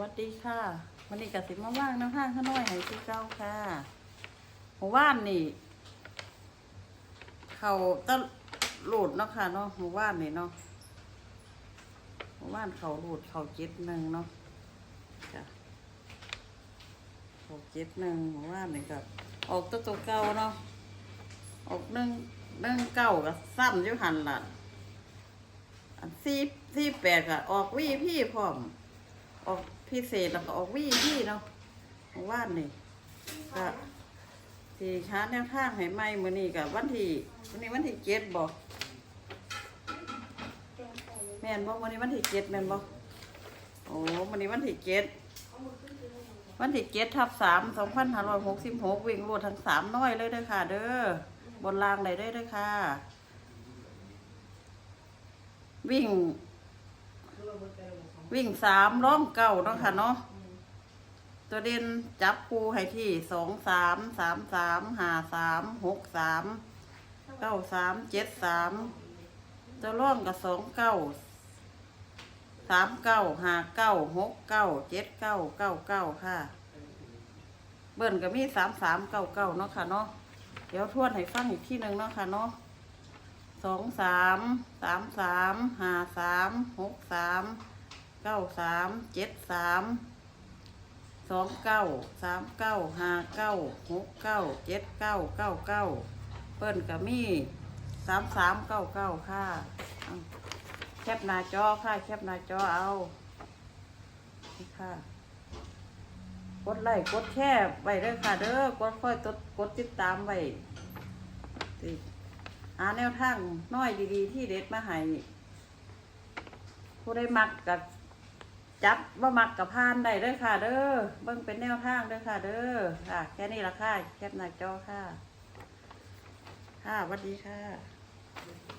วัสดีค่ะวันนี้กสิมาว่างน้ำห้างข้างน้อยห้ชื่อเจ้าค่ะหมู่บ้านนี่เขาตะหลุดเนาะค่ะเนาะหมู่บ้านนี่เนาะหมู่บ้านเขาหลุดเขาเจ็ดหนึ่งเนาะจ้ะเขาเจ็ดหนึ่งหมู่บ้านนี่ก็ออกตัวตัวเก่าเนาะออกหนึ่งหนึ่งเก้าก็ซ้ำยู่หันละอันสี่สี่แปดก็ออกวี่พี่พร้อม ออกพิเศษแล้วก็ออกวี่พี่เนาะของว่านนี่ก็ที่ช้าแนวทางให้ไหมมือนี้กับวันที่วันนี้วันที่เจ็ดบอกแม่นบอกวันนี้วันที่เจ็ดแม่นบอกโอ้วันนี้วันที่เจ็ดวันที่เจ็ดทับสามสองพันห้าร้อยหกสิบหกวิ่งรวดทั้งสามน้อยเลยเด้อค่ะ เด้อบนรางเลยได้เด้อค่ะ วิ่ง วิ่งสามร่องเก่าเนาะค่ะเนาะตัวเด่นจับคูให้ที่สองสามสามสามห้าสามหกสามเก้าสามเจ็ดสามตัวร่องกับสองเก้าสามเก้าห้าเก้าหกเก้าเจ็ดเก้าเก้าเก้าค่ะ เบิ้ลก็มีสามสามเก้าเก้าเนาะค่ะเนาะเดี๋ยวทวนให้ฟังอีกที่หนึ่งเนาะค่ะเนาะสองสามสามสามห้าสามหกสาม เก้าสามเจ็ดสามสองเก้าสามเก้าห้าเก้าหกเก้าเจ็ดเก้าเก้าเก้าเปิ้นกับมี่สามสามเก้าเก้าค่ะเอาแคปหน้าจอค่ะ แคปหน้าจอเอาค่ะกดไลค์กดแชร์ไว้เด้อค่ะ เด้อกดค่อยตดกดติดตามไว้ติหาแนวทางน้อยดีๆ ที่เด็ดมาให้ผู้ได้มักกับ จับว่ามักกับพานได้เด้อค่ะ เด้อเบิ่งเป็นแนวทางเด้อค่ะ เด้อค่ะ แค่นี้ละค่ะแคปหน้าจอค่ะ ค่ะสวัสดีค่ะ